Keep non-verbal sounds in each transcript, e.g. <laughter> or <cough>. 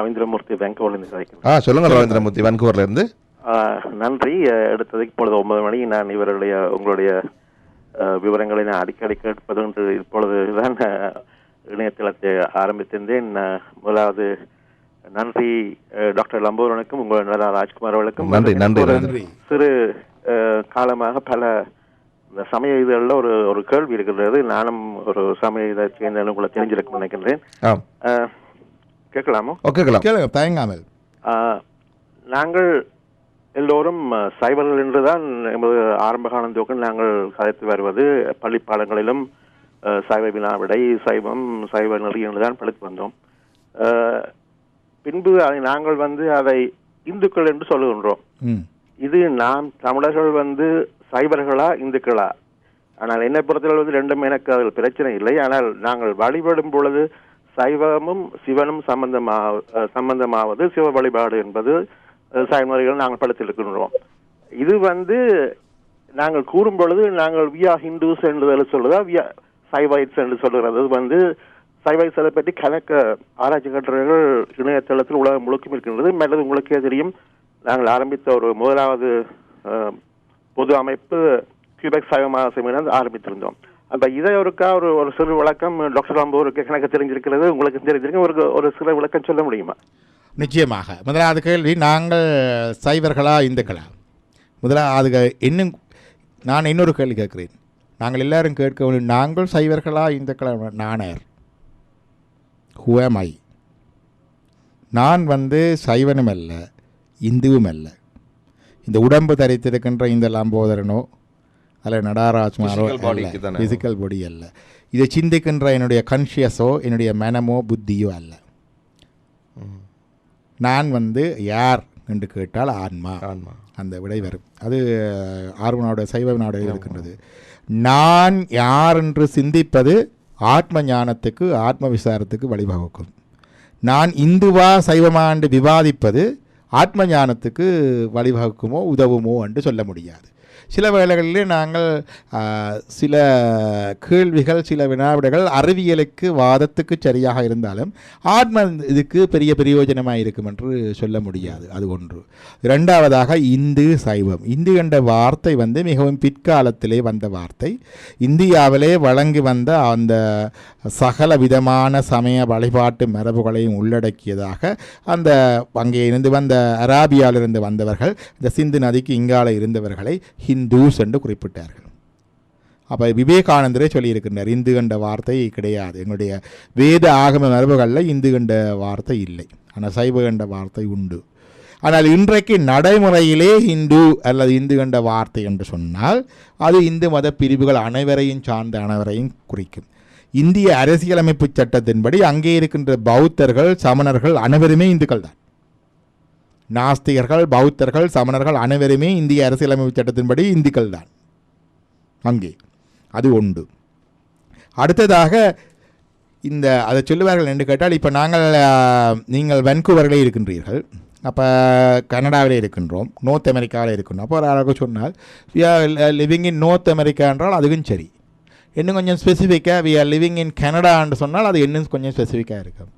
ரவீந்திரமூர்த்தி பேங்கோலிருந்து கிடைக்கிறேன் ஆ சொல்லுங்க ரவீந்திரமூர்த்தி வான்கூவர்ல இருந்து. நன்றி. அஹ், எடுத்ததுக்கு இப்பொழுது ஒன்பது மணி. நான் இவருடைய உங்களுடைய விவரங்களை நான் அடிக்கடி கேட்பது என்று இப்பொழுதுதான் அஹ், இணையதளத்தை ஆரம்பித்திருந்தேன். முதலாவது நன்றி டாக்டர் லம்போரனுக்கும் உங்கள் நல்லா ராஜ்குமார் அவர்களுக்கும். நன்றி, நன்றி. சிறு காலமாக பல சமய இதழில் ஒரு ஒரு கேள்வி இருக்கிறது. நானும் ஒரு சமய இதை சேர்ந்த உங்களை தெரிஞ்சிருக்கும் நினைக்கின்றேன். கேட்கலாமோ? கேட்கலாம். கேளுங்க தயங்காமல். நாங்கள் எல்லோரும் சைவர்கள் என்றுதான் எமது ஆரம்ப காலம் நாங்கள் கதைத்து வருவது. பள்ளி பாடங்களிலும் சைவ வினாவிடை சைவம் சைவ நெறி என்றுதான் படித்து வந்தோம். பின்பு அதை நாங்கள் வந்து அதை இந்துக்கள் என்று சொல்லுகின்றோம். இது நாம் தமிழர்கள் வந்து சைவர்களா இந்துக்களா? ஆனால் என்னை பொறுத்தவரை வந்து ரெண்டும் எனக்கு அதில் பிரச்சனை இல்லை. ஆனால் நாங்கள் வழிபடும் பொழுது சைவமும் சிவனும் சம்பந்தமா சம்பந்தமாவது சிவ வழிபாடு என்பது அஹ், நாங்கள் படுத்திருக்கின்றோம். இது வந்து நாங்கள் கூறும் பொழுது நாங்கள் வியா ஹிந்துஸ் என்று சொல்லுதா வியா சைவைட்ஸ் என்று சொல்லுகிறது. வந்து சைவைட்ஸ் பற்றி கணக்க ஆராய்ச்சி கட்டுரைகள் இணையதளத்தில் உலகம் முழுக்கும் இருக்கின்றது. மேலும் உங்களுக்கே தெரியும். நாங்கள் ஆரம்பித்த ஒரு முதலாவது பொது அமைப்பு கியூபெக் சைவ செமினார் ஆரம்பித்திருந்தோம். அந்த இதை ஒருக்கா ஒரு ஒரு சிறு விளக்கம் டாக்டர் அம்பூருக்கு கணக்கு தெரிஞ்சிருக்கிறது உங்களுக்கு தெரிஞ்சிருக்கு ஒரு ஒரு சிறு விளக்கம் சொல்ல முடியுமா? நிச்சயமாக. முதலாவது கேள்வி நாங்கள் சைவர்களா இந்துக்களா? முதலாவது இன்னும் நான் இன்னொரு கேள்வி கேட்குறேன். நாங்கள் எல்லாரும் கேட்க வேண்டும் நாங்கள் சைவர்களா இந்துக்களா? நாணயர் ஹூஎம் நான் வந்து சைவனும் அல்ல இந்துவும் அல்ல. இந்த உடம்பு தரித்திருக்கின்ற இந்த லம்போதரனோ அல்ல நடாராஜ்மாரோ. ஃபிசிக்கல் பாடி அல்ல. இதை சிந்திக்கின்ற என்னுடைய கான்ஷியஸோ என்னுடைய மனமோ புத்தியோ அல்ல. நான் வந்து யார் என்று கேட்டால் ஆன்மா. ஆன்மா. அந்த விடை வரும். அது ஆர்வனோட சைவனோட இருக்கின்றது. நான் யார் என்று சிந்திப்பது ஆத்ம ஞானத்துக்கு ஆத்ம விசாரத்துக்கு வழிவகுக்கும். நான் இந்துவா சைவமா என்று விவாதிப்பது ஆத்ம ஞானத்துக்கு வழிவகுக்குமோ உதவுமோ என்று சொல்ல முடியாது. சில வேளைகளிலே நாங்கள் சில கேள்விகள் சில வினாவிடைகள் அறிவியலுக்கு வாதத்துக்கு சரியாக இருந்தாலும் ஆத்ம இதுக்கு பெரிய பிரயோஜனமாக இருக்கும் என்று சொல்ல முடியாது. அது ஒன்று. இரண்டாவதாக இந்து சைவம். இந்து என்ற வார்த்தை வந்து மிகவும் பிற்காலத்திலே வந்த வார்த்தை. இந்தியாவிலே வழங்கி வந்த அந்த சகல விதமான சமய வழிபாட்டு மரபுகளையும் உள்ளடக்கியதாக அந்த அங்கே இருந்து வந்த அராபியாவிலிருந்து வந்தவர்கள் இந்த சிந்து நதிக்கு இங்கால இருந்தவர்களை ஹிந்துஸ் என்று குறிப்பிட்டார்கள். அப்போ விவேகானந்தரே சொல்லியிருக்கின்றார் இந்து என்ற வார்த்தை கிடையாது. எங்களுடைய வேத ஆகம மரபுகளில் இந்து என்ற வார்த்தை இல்லை. ஆனால் சைவ என்ற வார்த்தை உண்டு. ஆனால் இன்றைக்கு நடைமுறையிலே இந்து அல்லது இந்து என்ற வார்த்தை என்று சொன்னால் அது இந்து மத பிரிவுகள் அனைவரையும் சார்ந்த அனைவரையும் குறிக்கும். இந்திய அரசியலமைப்பு சட்டத்தின்படி அங்கே இருக்கின்ற பௌத்தர்கள் சமணர்கள் அனைவருமே இந்துக்கள் தான் நாஸ்திகர்கள் பௌத்தர்கள் சமணர்கள் அனைவருமே இந்திய அரசியலமைப்பு சட்டத்தின்படி இந்துக்கள் தான் அங்கே. அது உண்டு அடுத்ததாக இந்த அதை சொல்லுவார்கள் என்று கேட்டால் இப்போ நாங்கள் நீங்கள் வென்கூவரிலே இருக்கின்றீர்கள். அப்போ கனடாவிலே இருக்கின்றோம் நோர்த் அமெரிக்காவில் இருக்கின்றோம். அப்போ ஒரு அழகாக சொன்னால் லிவிங் இன் நோர்த் அமெரிக்கா என்றால் அதுவும் சரி. இன்னும் கொஞ்சம் ஸ்பெசிஃபிக்காக வி ஆர் லிவிங் இன் கனடான்னு சொன்னால் அது இன்னும் கொஞ்சம் ஸ்பெசிஃபிக்காக இருக்கும்.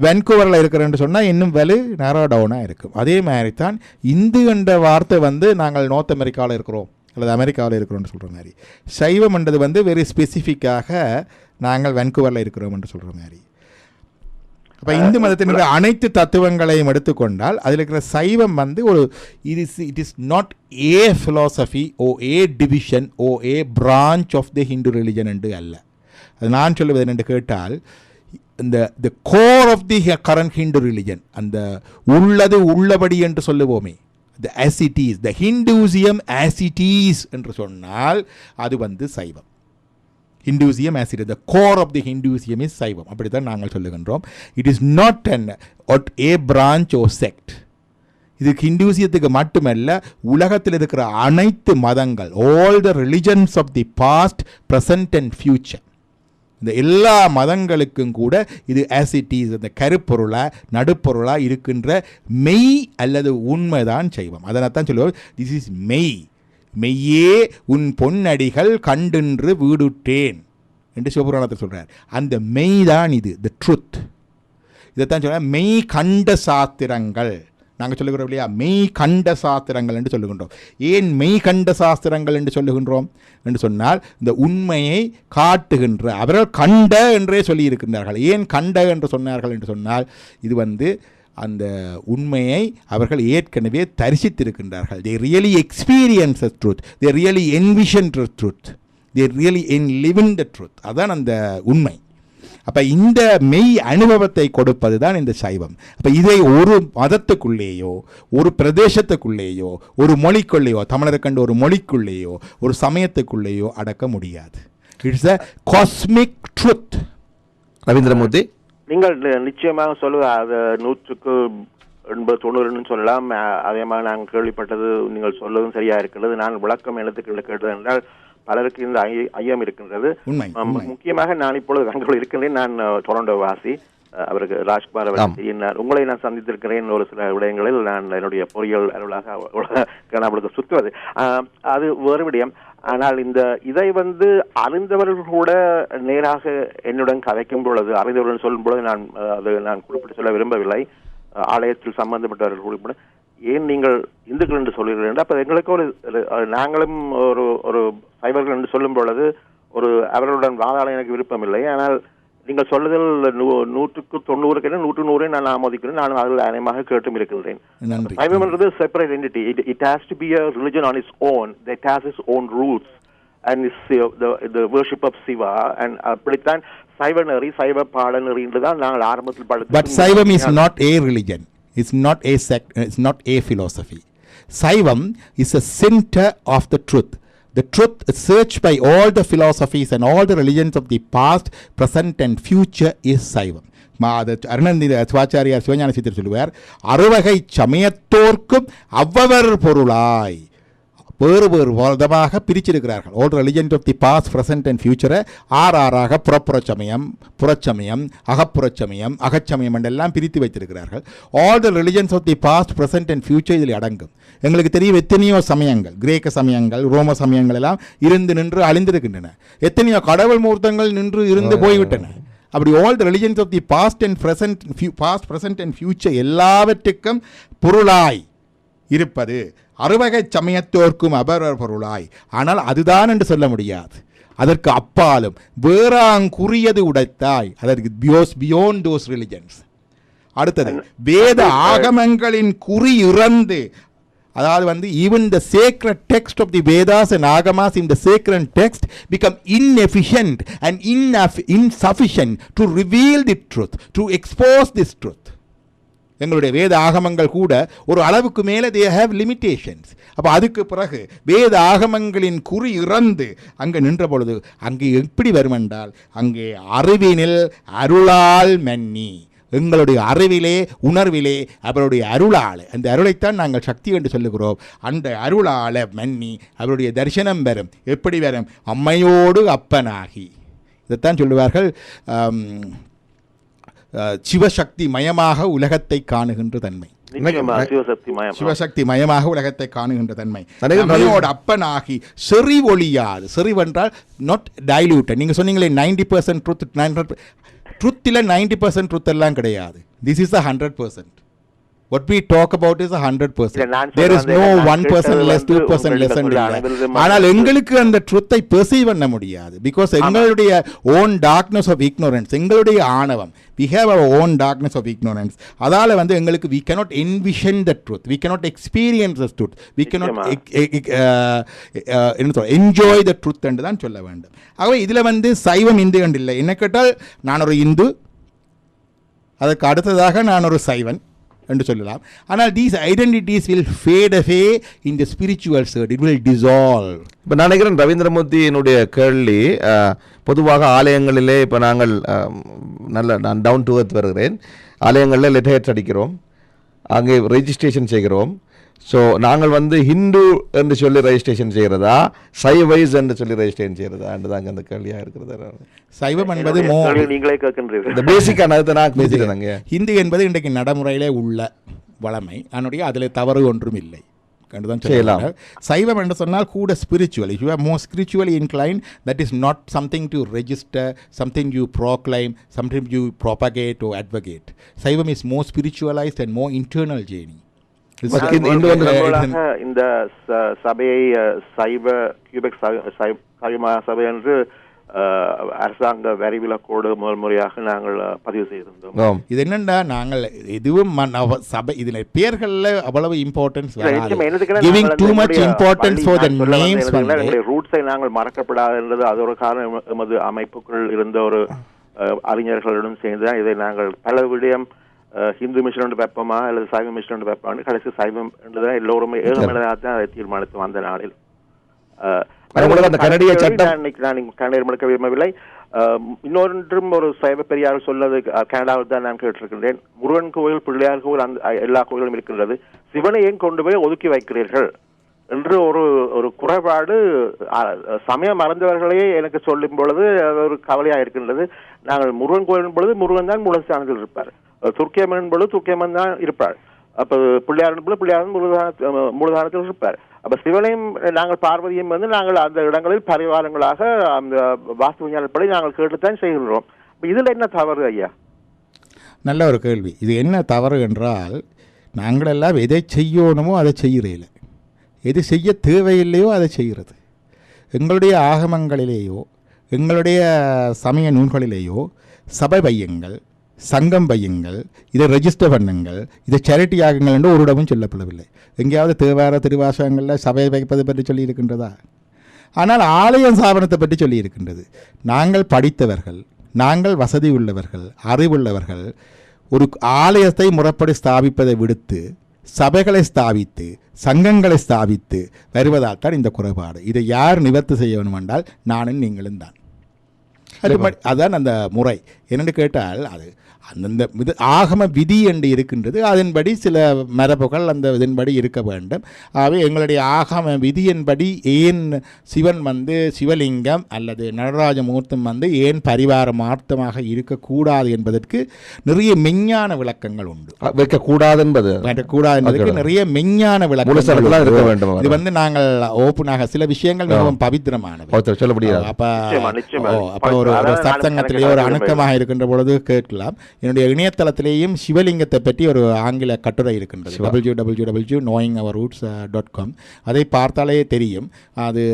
வென்கூவரில் இருக்கிறேன்னு சொன்னால் இன்னும் வலு நேரோ டவுனாக இருக்கும். அதே மாதிரி தான் இந்து என்ற வார்த்தை வந்து நாங்கள் நோர்த் அமெரிக்காவில் இருக்கிறோம். அல்லது அமெரிக்காவில் இருக்கிறோம்னு சொல்கிற மாதிரி. சைவம் என்றது வந்து வெரி ஸ்பெசிஃபிக்காக நாங்கள் வென்கூவரில் இருக்கிறோம் என்று சொல்கிற மாதிரி. அப்போ இந்து மதத்தினுடைய அனைத்து தத்துவங்களையும் எடுத்துக்கொண்டால் அதில் இருக்கிற சைவம் வந்து ஒரு இது is it is not a philosophy or a division or a branch of the Hindu religion என்று அல்ல. அது நான் சொல்லுவது என்னென்று கேட்டால் இந்த the core of the current Hindu religion அந்த உள்ளது உள்ளபடி என்று சொல்லுவோமே த ஆசிட்டீஸ் த ஹிந்துசியம் ஆசிட்டீஸ் என்று சொன்னால் அது வந்து சைவம். Hinduism as it the core of the Hinduism is Saivam அப்படி தான் நாங்கள் சொல்லுகின்றோம். இட் இஸ் நாட் அன் ஒட் ஏ பிரான்ச் ஓ செக்ட் இது ஹிந்துசியத்துக்கு மட்டுமல்ல உலகத்தில் இருக்கிற அனைத்து மதங்கள் all the religions of the past present and future இந்த எல்லா மதங்களுக்கும் கூட இது ஆசிட்டிஸ் இந்த கருப்பொருளாக நடுப்பொருளாக இருக்கின்ற மெய் அல்லது உண்மைதான் செய்வோம் அதனை தான் சொல்லுவோம் திஸ் இஸ் மெய். மெய்யே உன் பொன்னடிகள் கண்டின்று வீடுட்டேன் என்று சிவபுராணத்தில் சொல்கிறார் அந்த மெய் தான் இது த ட்ருத் இதைத்தான் சொல்ல மெய் கண்ட சாஸ்திரங்கள் நாங்கள் சொல்லுகிறோம் இல்லையா? மெய் கண்ட சாஸ்திரங்கள் என்று சொல்லுகின்றோம். ஏன் மெய் கண்ட சாஸ்திரங்கள் என்று சொல்லுகின்றோம்? என்று சொன்னால் இந்த உண்மையை காட்டுகின்ற அவர்கள் கண்ட என்றே சொல்லியிருக்கின்றார்கள். ஏன் கண்ட என்று சொன்னார்கள் என்று சொன்னால் இது வந்து அந்த உண்மையை அவர்கள் ஏற்கனவே தரிசித்திருக்கின்றார்கள். They really experience the truth they really envision the truth they really in living the truth அதான் அந்த உண்மை. அப்போ இந்த மெய் அனுபவத்தை கொடுப்பது தான் இந்த சைவம். அப்போ இதை ஒரு மதத்துக்குள்ளேயோ ஒரு பிரதேசத்துக்குள்ளேயோ ஒரு மொழிக்குள்ளேயோ தமிழரை கண்டு ஒரு மொழிக்குள்ளேயோ ஒரு சமயத்துக்குள்ளேயோ அடக்க முடியாது. It's a cosmic truth Ravindramurthy நீங்கள் நிச்சயமாக சொல்லுவ அது நூற்றுக்கு எண்பது தொண்ணூறுன்னு சொல்லலாம். அதே மாதிரி நாங்கள் கேள்விப்பட்டது நீங்கள் சொல்வதும் சரியா இருக்கிறது நான் விளக்கம் எழுத்துக்களை கேட்டது என்றால் பலருக்கு இந்த ஐய- ஐயம் இருக்கின்றது. முக்கியமாக நான் இப்பொழுது பெங்களூர் இருக்கின்றேன். நான் டொரண்டோ வாசி அவருக்கு ராஜ்குமார் அவர்கள் உங்களை நான் சந்தித்திருக்கிறேன். ஒரு சில விடயங்களில் நான் என்னுடைய பொறியியல் அலுவலாக அவளுக்கு <laughs> சுற்றுவது. அது வேறு விடயம். ஆனால் இந்த இதை வந்து அறிந்தவர்கள் கூட நேராக என்னுடன் கதைக்கும் பொழுது அறிந்தவர்கள் சொல்லும் பொழுது நான் அது நான் குறிப்பிட்டு சொல்ல விரும்பவில்லை. ஆலயத்தில் சம்பந்தப்பட்டவர்கள் குறிப்பிட ஏன் நீங்கள் இந்துக்கள் என்று சொல்கிறீர்கள்? அப்போ எங்களுக்கு ஒரு நாங்களும் ஒரு ஒரு சைவர்கள் என்று சொல்லும் பொழுது ஒரு அவர்களுடன் வாதாட எனக்கு விருப்பம் இல்லை. ஆனால் நீங்கள் சொல்லுதல் நூற்றுக்கு தொண்ணூறுக்கு நூற்று நூறை நான் ஆமோதிக்கிறேன் நான் அதில் அநேகமாக கேட்டும் இருக்கின்றேன் நன்றி சைவம்ன்றது separate entity it it has to be a religion on is own that has is own roots and is the worship of Shiva and அப்படித்தான் சைவ நெறி சைவ பாட தான் நாங்கள் ஆரம்பத்தில் படித்து But Saivam is not a religion. It's not a sect. It's not a philosophy. Saivam is a center of the truth. The truth searched by all the philosophies and all the religions of the past, present, and future is Saivam. அது அருணந்தி சிவாச்சாரியார் சிவஞான சித்தர் சொல்லுவார் அறுவகை சமயத்தோர்க்கும் அவ்வவர் பொருளாய் வேறு வேறு விதமாக பிரிச்சிருக்கிறார்கள். Old religion of the past present and ஃபியூச்சரை ஆறாறாக புறப்புறச் சமயம் புறச்சமயம் அகப்புறச் சமயம் அகச்சமயம் என்றெல்லாம் பிரித்து வைத்திருக்கிறார்கள். All the religions of the past present and future இதில் அடங்கும். எங்களுக்கு தெரியும் எத்தனையோ சமயங்கள் கிரேக்க சமயங்கள் ரோம சமயங்கள் எல்லாம் இருந்து நின்று அழிந்திருக்கின்றன. எத்தனையோ கடவுள் மூர்த்தங்கள் நின்று இருந்து போய்விட்டன. அப்படி all the religions of the past and present past present and future எல்லாவற்றுக்கும் பொருளாய் இருப்பது அறுவகை சமயத்தோர்க்கும் அபரர் பொருளாய் ஆனால் அதுதான் என்று சொல்ல முடியாது. அதற்கு அப்பாலும் வேறாங்குரியது உடைத்தாய். அதற்கு பியோஸ் பியோண்ட் தோஸ் ரிலிஜன்ஸ் அடுத்தது வேத ஆகமங்களின் குறி இறந்து அதாவது வந்து even the sacred text of the Vedas and Agamas in the sacred text become inefficient and insufficient to reveal the truth to expose this truth எங்களுடைய வேத ஆகமங்கள் கூட ஒரு அளவுக்கு மேலே தே ஹேவ் லிமிட்டேஷன்ஸ் அப்போ அதுக்கு பிறகு வேத ஆகமங்களின் குறி இறந்து அங்கே நின்ற பொழுது அங்கே எப்படி வருமென்றால் அங்கே அறிவினில் அருளால் மன்னி. எங்களுடைய அறிவிலே உணர்விலே அவருடைய அருளால் அந்த அருளைத்தான் நாங்கள் சக்தி என்று சொல்லுகிறோம். அந்த அருளால மன்னி அவருடைய தரிசனம் வரும். எப்படி வரும்? அம்மையோடு அப்பனாகி. இதைத்தான் சொல்லுவார்கள் சிவசக்தி மயமாக உலகத்தை காணுகின்ற தன்மை. சிவசக்தி மயம் சிவசக்தி மயமாக உலகத்தை காணுகின்ற தன்மை. நம்மையோட அப்பனாகி செறி ஒளியாது செறிவென்றால் நாட் டைலூட்டட் நீங்க சொன்னீங்களே நைன்டி பர்சன்ட் ட்ரூத் ட்ரூத்தில் நைன்டி பர்சன்ட் ட்ரூத் எல்லாம் கிடையாது. This is a hundred percent what we talk about is a hundred percent. there is no one கேட்டது less two less. அனைவரும் ஆனால் எங்களுக்கு அந்த ட்ருத்தை பெர்சீவ் பண்ண முடியாது. பிகாஸ் எங்களுடைய ஓன் டார்க்னஸ் ஆஃப் ignorance எங்களுடைய ஆணவம் we have our own darkness of ignorance. அதால வந்து எங்களுக்கு we cannot envision the truth. We cannot experience the truth. We cannot நிச்சயமா. ex- e- e- uh, uh, என்ன சொல்ல என்ஜாய் த ட்ருத் என்று தான் சொல்ல வேண்டும். ஆகவே இதில் வந்து சைவம் இந்து என்று இல்லை. என்ன கேட்டால் நான் ஒரு இந்து அதற்கு அடுத்ததாக நான் ஒரு சைவன். என்று சொல்லலாம். ஆனால் these identities will fade away in the spiritual search it will dissolve இப்போ நான் நினைக்கிறேன் ரவீந்திரமூர்த்தியினுடைய கேள்வி பொதுவாக ஆலயங்களிலே இப்போ நாங்கள் நல்ல நான் டவுன் டு எர்த் வருகிறேன். ஆலயங்களில் லெட்டர்ஸ் அடிக்கிறோம். அங்கே ரெஜிஸ்ட்ரேஷன் செய்கிறோம். ஸோ நாங்கள் வந்து ஹிந்து என்று சொல்லி ரெஜிஸ்ட்ரேஷன் செய்கிறதா சைவைஸ் என்று சொல்லி ரெஜிஸ்ட்ரேஷன் செய்கிறதா என்று தாங்க அந்த கேள்வியாக இருக்கிறது. சைவம் என்பது நீங்களே கேட்கின்றீர்கள். இந்த பேசிக்கான அதை நான் பேசிக்கிறேங்க ஹிந்து என்பது இன்றைக்கு நடைமுறையிலே உள்ள வளமை. அதனுடைய அதில் தவறு ஒன்றும் இல்லை. என்று தான் செய்யலாம். சைவம் என்று சொன்னால் கூட spiritual you are more spiritually incline that is not something to register something you proclaim something you propagate or advocate Saivam is more spiritualised and more internal journey இந்த சபையை சைவ கியூபெக் சைவ சபை என்று அரசாங்க வரி விலக்கோடு முதல் முறையாக நாங்கள் பதிவு செய்திருந்தோம். இது என்னண்டா நாங்கள் எதுவும் சபை இதில் பேர்களில் அவ்வளவு importance giving too much importance for the names எங்களுடைய ரூட்ஸை நாங்கள் மறக்கப்படாது என்றது அது ஒரு காரணம். எம- எமது அமைப்புக்குள் இருந்த ஒரு அஹ், அறிஞர்களுடன் சேர்ந்து தான் இதை நாங்கள் பல விடயம் அஹ், ஹிந்து மிஷன் ஒன்று வைப்போமா அல்லது சைவ மிஷன் ஒன்று வைப்போம் கடைசி சைவம் என்றுதான் எல்லோருமே ஏகமனதாக தான் அதை தீர்மானித்து வந்த நாளில் அஹ், அது உங்களுக்கு அந்த கனடிய சட்டம் நான் இன்னைக்கு நான் கனடியர் முழுக்க விரும்பவில்லை இன்னொன்றும் ஒரு சைவ பெரியார் சொன்னது கனடாவில் தான் நான் கேட்டிருக்கின்றேன் முருகன் கோவில் பிள்ளையார் கோவில் அந்த எல்லா கோவிலும் இருக்கின்றது சிவனை ஏன் கொண்டு போய் ஒதுக்கி வைக்கிறீர்கள் என்று ஒரு ஒரு குறைபாடு சமயம் மறந்தவர்களே எனக்கு சொல்லும் பொழுது ஒரு கவலையா இருக்கின்றது நாங்கள் முருகன் கோயிலும் பொழுது முருகன் தான் மூலஸ்தானத்தில் இருப்பார் அஹ், துர்க்கியம்மன் பொழுது துர்க்கியம்மன் தான் இருப்பார் அப்போ பிள்ளையார் பொழுது பிள்ளையார் மூலதான மூலதானத்தில் இருப்பார் அப்போ சிவனையும் நாங்கள் பார்வதியும் வந்து நாங்கள் அந்த இடங்களில் பரிவாரங்களாக அந்த வாஸ்து விஞ்ஞானப்படி நாங்கள் கேட்டுத்தான் செய்கின்றோம் அப்ப இதில் என்ன தவறு ஐயா நல்ல ஒரு கேள்வி இது என்ன தவறு என்றால் நாங்களெல்லாம் எதை செய்யணுமோ அதை செய்கிறதில்ல எது செய்ய தேவையில்லையோ அதை செய்கிறது எங்களுடைய ஆகமங்களிலேயோ எங்களுடைய சமய நூல்களிலேயோ சபை பையங்கள் சங்கம் பையுங்கள் இதை ரெஜிஸ்டர் பண்ணுங்கள் இதை சேரிட்டி ஆகுங்கள் என்று ஒரு இடமும் சொல்லப்படவில்லை. எங்கேயாவது தேவார திருவாசகங்களில் சபையை வைப்பது பற்றி சொல்லியிருக்கின்றதா? ஆனால் ஆலயம் ஸ்தாபனத்தை பற்றி சொல்லியிருக்கின்றது. நாங்கள் படித்தவர்கள் நாங்கள் வசதி உள்ளவர்கள் அறிவுள்ளவர்கள் ஒரு ஆலயத்தை முறைப்படி ஸ்தாபிப்பதை விடுத்து சபைகளை ஸ்தாபித்து சங்கங்களை ஸ்தாபித்து வருவதால் தான் இந்த குறைபாடு. இதை யார் நிவர்த்தி செய்ய வேண்டும் என்றால் நானும் நீங்களும் தான் அது அதான் அந்த முறை. என்னென்னு கேட்டால் அது அந்தந்த இது ஆகம விதி என்று இருக்கின்றது. அதன்படி சில மரபுகள் அந்த இதன்படி இருக்க வேண்டும். ஆகவே எங்களுடைய ஆகம விதியின்படி ஏன் சிவன் வந்து சிவலிங்கம் அல்லது நடராஜ மூர்த்தம் வந்து ஏன் பரிவார மார்த்தமாக இருக்கக்கூடாது என்பதற்கு நிறைய மெஞ்ஞான விளக்கங்கள் உண்டு. வைக்கக்கூடாது என்பது? கூடாது என்பதற்கு நிறைய மெஞ்ஞான விளக்கங்கள் இருக்க. வேண்டும்? இது வந்து நாங்கள் ஓப்பனாக சில விஷயங்கள் மிகவும் பவித்திரமானவை. ஒருத்தர் சொல்ல முடியாது. அப்ப ஒரு ஒரு சத்சங்கத்திலேயே ஒரு அணுக்கமாக இருக்கின்ற பொழுது கேட்கலாம். என்னுடைய இணையதளத்திலேயும் சிவலிங்கத்தை பற்றி ஒரு ஆங்கில கட்டுரை இருக்கின்றது. W W W knowing our roots dot com அதை பார்த்தாலே தெரியும். அது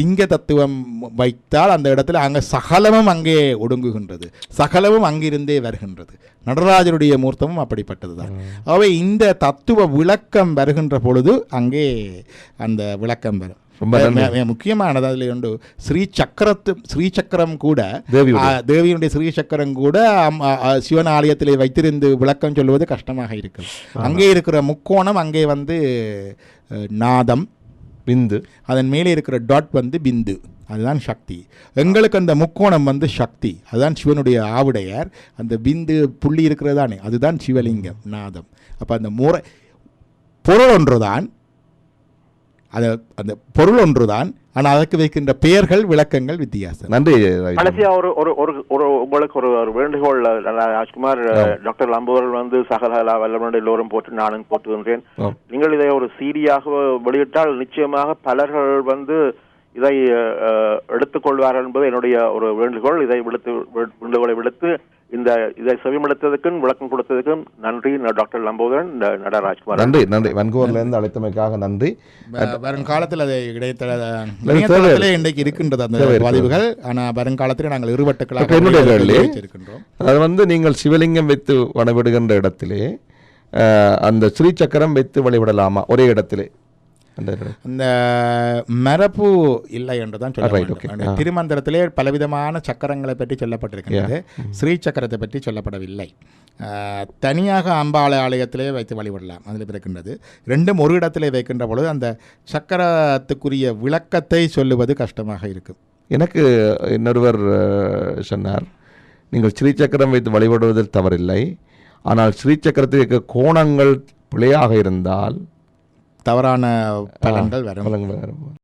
லிங்க தத்துவம் வைத்தால் அந்த இடத்துல அங்கே சகலமும் அங்கே ஒடுங்குகின்றது. சகலமும் அங்கிருந்தே வருகின்றது. நடராஜருடைய மூர்த்தமும் அப்படிப்பட்டது தான் ஆகவே இந்த தத்துவ விளக்கம் வருகின்ற பொழுது அங்கே அந்த விளக்கம் வரும். ரொம்ப முக்கியமானது அதில் உண்டு. ஸ்ரீ சக்கரத்து ஸ்ரீ சக்கரம் கூட தேவியுடைய. ஆ, தேவியினுடைய ஸ்ரீ சக்கரம் கூட சிவன் ஆலயத்திலே வைத்திருந்து விளக்கம் சொல்லுவது கஷ்டமாக இருக்கும் அங்கே இருக்கிற முக்கோணம் அங்கே வந்து நாதம். பிந்து. அதன் மேலே இருக்கிற டாட் வந்து பிந்து. அதுதான் சக்தி. எங்களுக்கு அந்த முக்கோணம் வந்து சக்தி. அதுதான் சிவனுடைய ஆவுடையார். அந்த பிந்து புள்ளி இருக்கிறது தானே அதுதான் சிவலிங்கம் நாதம். அப்போ அந்த முறை பொருள் ஒன்றுதான் அது அந்த பொருள் ஒன்றுதான் ஆனால் அதற்கு வைக்கின்ற பெயர்கள் விளக்கங்கள் வித்தியாசம் நன்றி. கடைசியா ஒரு ஒரு ஒரு ஒரு உங்களுக்கு ஒரு ஒரு வேண்டுகோள் ராஜ்குமார் டாக்டர் லம்புவர்கள் வந்து சகலகலா வல்லவனுடைய எல்லோரும் போட்டு நானும் போட்டுகின்றேன் ஆம். நீங்கள் இதை ஒரு சீடியாக வெளியிட்டால் நிச்சயமாக பலர்கள் வந்து இதை எடுத்துக்கொள்வார்கள் என்பது என்னுடைய ஒரு வேண்டுகோள் இதை விடுத்து வேண்டுகோளை விடுத்து இந்த இதை செவிமடுத்ததுக்கும் விளக்கம் கொடுத்ததுக்கும் நன்றி டாக்டர் லம்போதரன் ந- நட ராஜ்குமார் நன்றி நன்றி. வன்கூர்ல இருந்து அழைத்தமைக்காக நன்றி. வருங்காலத்தில் அது இடைத்தள தேவை- இணையதளத்திலே இன்றைக்கு இருக்கின்றது அந்த. பதிவுகள் ஆனால் வருங்காலத்தில் நாங்கள் இருவட்டுக்களாக. வைத்திருக்கின்றோம். அது வந்து நீங்கள் சிவலிங்கம் வைத்து வழிபடுகின்ற இடத்திலே அந்த ஸ்ரீசக்கரம் வைத்து வழிபடலாமா? ஒரே இடத்திலே. அந்த மரபு இல்லை என்று தான் சொல்ல. திருமந்திரத்திலே பலவிதமான சக்கரங்களை பற்றி சொல்லப்பட்டிருக்கின்றது. ஸ்ரீ சக்கரத்தை பற்றி சொல்லப்படவில்லை. தனியாக அம்பாளை ஆலயத்திலே வைத்து வழிபடலாம். அதில் இருக்கின்றது ரெண்டும் ஒரு இடத்திலே வைக்கின்ற பொழுது அந்த சக்கரத்துக்குரிய விளக்கத்தை சொல்லுவது கஷ்டமாக இருக்கும் எனக்கு இன்னொருவர் சொன்னார் நீங்கள் ஸ்ரீசக்கரம் வைத்து வழிபடுவதில் தவறில்லை. ஆனால் ஸ்ரீசக்கரத்துக்கு கோணங்கள் பிழையாக இருந்தால் தவறான பலன்கள் வரும்.